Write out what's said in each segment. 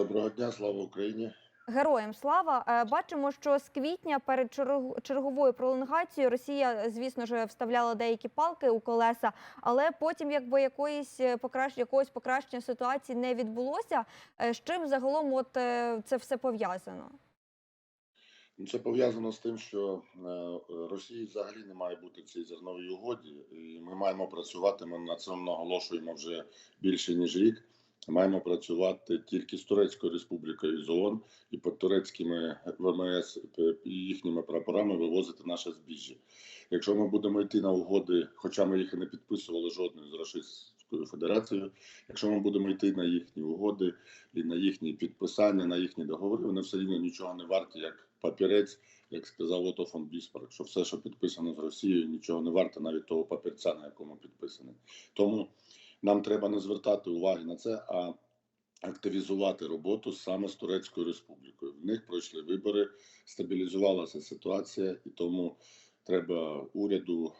Доброго дня, слава Україні. Героям слава Е, бачимо, що з квітня перед черг- черговою пролонгацією Росія, звісно ж, вставляла деякі палки у колеса, але потім, якби якоїсь е, покращ... якогось покращення ситуації не відбулося. Е, З чим загалом от це все пов'язано? Ну, Це пов'язано з тим, що Росії взагалі не має бути в цій зерновій угоді, і ми маємо працювати. Ми на цьому наголошуємо вже більше ніж рік. Маємо працювати тільки з Турецькою республікою з ООН і під турецькими ВМС і їхніми прапорами вивозити наше збіжжя. Якщо ми будемо йти на угоди, хоча ми їх і не підписували жодної з Російською Федерацією, якщо ми будемо йти на їхні угоди і на їхні підписання, на їхні договори, вони все рівно нічого не варті, як папірець, як сказав Ото фон Біспарк, що все, що підписано з Росією, нічого не варте, навіть того папірця, на якому підписаний. Тому нам треба не звертати уваги на це, а активізувати роботу саме з Турецькою Республікою. В них пройшли вибори, стабілізувалася ситуація, і тому треба уряду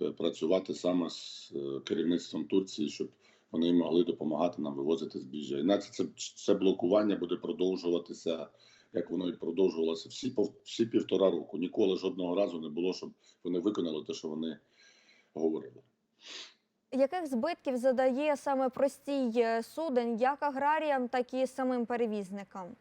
е, працювати саме з е, керівництвом Турції, щоб вони могли допомагати нам вивозити збіжжя. Іначе це, це блокування буде продовжуватися, як воно і продовжувалося всі всі півтора року. Ніколи жодного разу не було, щоб вони виконали те, що вони говорили. Яких збитків задає саме простій е, суден, як аграріям, так і самим перевізникам?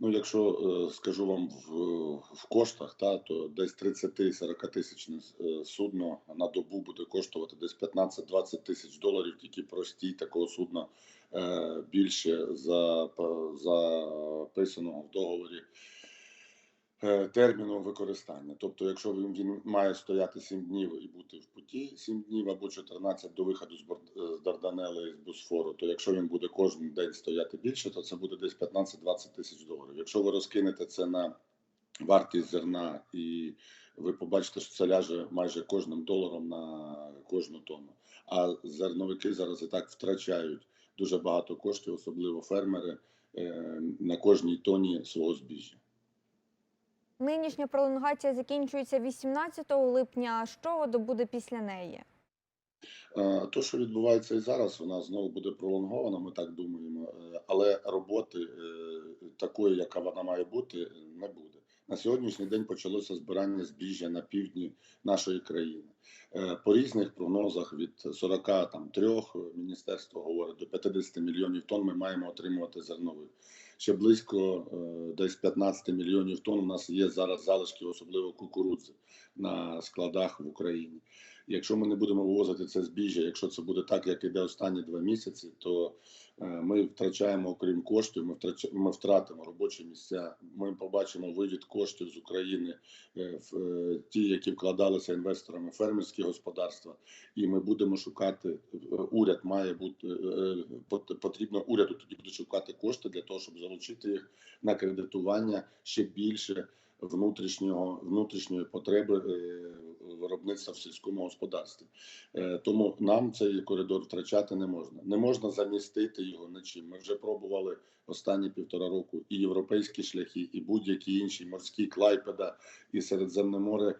Ну, якщо е, скажу вам в, в коштах, та то десь 30-40 тисячне е, судно на добу буде коштувати десь 15-20 тисяч доларів. Тільки простій такого судна більше за записаного в договорі терміну використання. Тобто, якщо він, він має стояти 7 днів і бути в путі 7 днів або 14 до виходу з, з Дарданели з Босфору, то якщо він буде кожен день стояти більше, то це буде десь 15-20 тисяч доларів. Якщо ви розкинете це на вартість зерна і ви побачите, що це ляже майже кожним доларом на кожну тонну. А зерновики зараз і так втрачають дуже багато коштів, особливо фермери, е, на кожній тоні свого збіжжя. Нинішня пролонгація закінчується 18 липня. Що от буде після неї? Е, То, що відбувається і зараз, вона знову буде пролонгована, ми так думаємо, е, але роботи е, такої, яка вона має бути, не буде. На сьогоднішній день почалося збирання збіжжя на півдні нашої країни. По різних прогнозах від 43 міністерство говорить до 50 мільйонів тонн ми маємо отримувати зернових. Ще близько е, десь 15 мільйонів тонн у нас є зараз залишки, особливо кукурудзи на складах в Україні. Якщо ми не будемо вивозити це збіжжя, якщо це буде так, як іде останні два місяці, то е, ми втрачаємо, окрім коштів, ми втрач... ми втратимо робочі місця. Ми побачимо вивід коштів з України е, в е, ті, які вкладалися інвесторами фермерські господарства, і ми будемо шукати. Уряд має бути пот- потрібно уряду тоді буде шукати кошти для того, щоб залучити їх на кредитування ще більше внутрішнього внутрішньої потреби е, виробництва в сільському господарстві. Е, Тому нам цей коридор втрачати не можна. Не можна замістити його нічим. Ми вже пробували останні півтора року і європейські шляхи, і будь-які інші морські Клайпеда, і Середземне море,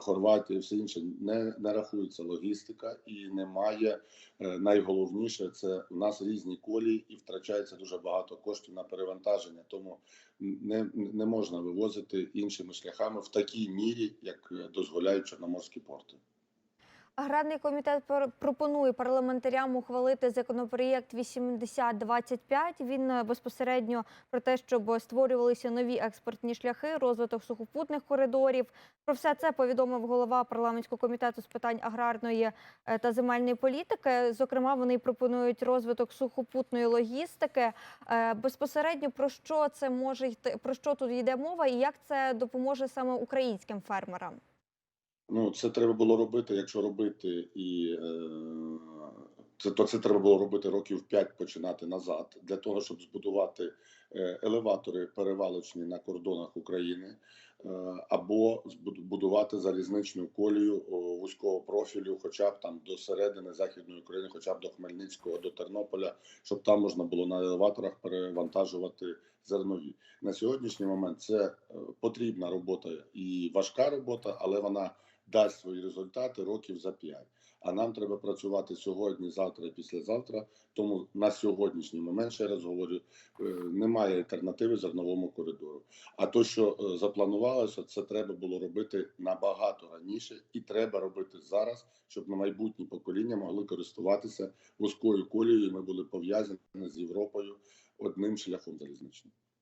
Хорватія, все інше не, не рахується логістика і немає. е, Найголовніше це в нас різні колії і втрачається дуже багато коштів на перевантаження. Тому не, не можна вивозити іншими шляхами в такій мірі, як е, дозволяють чорноморські порти. Аграрний комітет пр- пропонує парламентарям ухвалити законопроєкт 8025. Він е, безпосередньо про те, щоб створювалися нові експортні шляхи, розвиток сухопутних коридорів. Про все це повідомив голова парламентського комітету з питань аграрної е, та земельної політики. Зокрема, вони пропонують розвиток сухопутної логістики. Е, Безпосередньо про що це може йти, про що тут йде мова, і як це допоможе саме українським фермерам? Ну, це треба було робити, якщо робити, і е, це то це треба було робити років 5 починати назад, для того, щоб збудувати е, елеватори перевалочні на кордонах України, е, або збуд- будувати залізничну колію вузького профілю, хоча б там до середини західної України, хоча б до Хмельницького, до Тернополя, щоб там можна було на елеваторах перевантажувати зернові. На сьогоднішній момент це потрібна робота і важка робота, але вона дасть свої результати років за 5. А нам треба працювати сьогодні, завтра і післязавтра. Тому на сьогоднішній момент, ще раз говорю, е, немає альтернативи зерновому коридору. А то, що е, запланувалося, це треба було робити набагато раніше, і треба робити зараз, щоб на майбутні покоління могли користуватися вузькою колією. і Ми були пов'язані з Європою одним шляхом залізничним.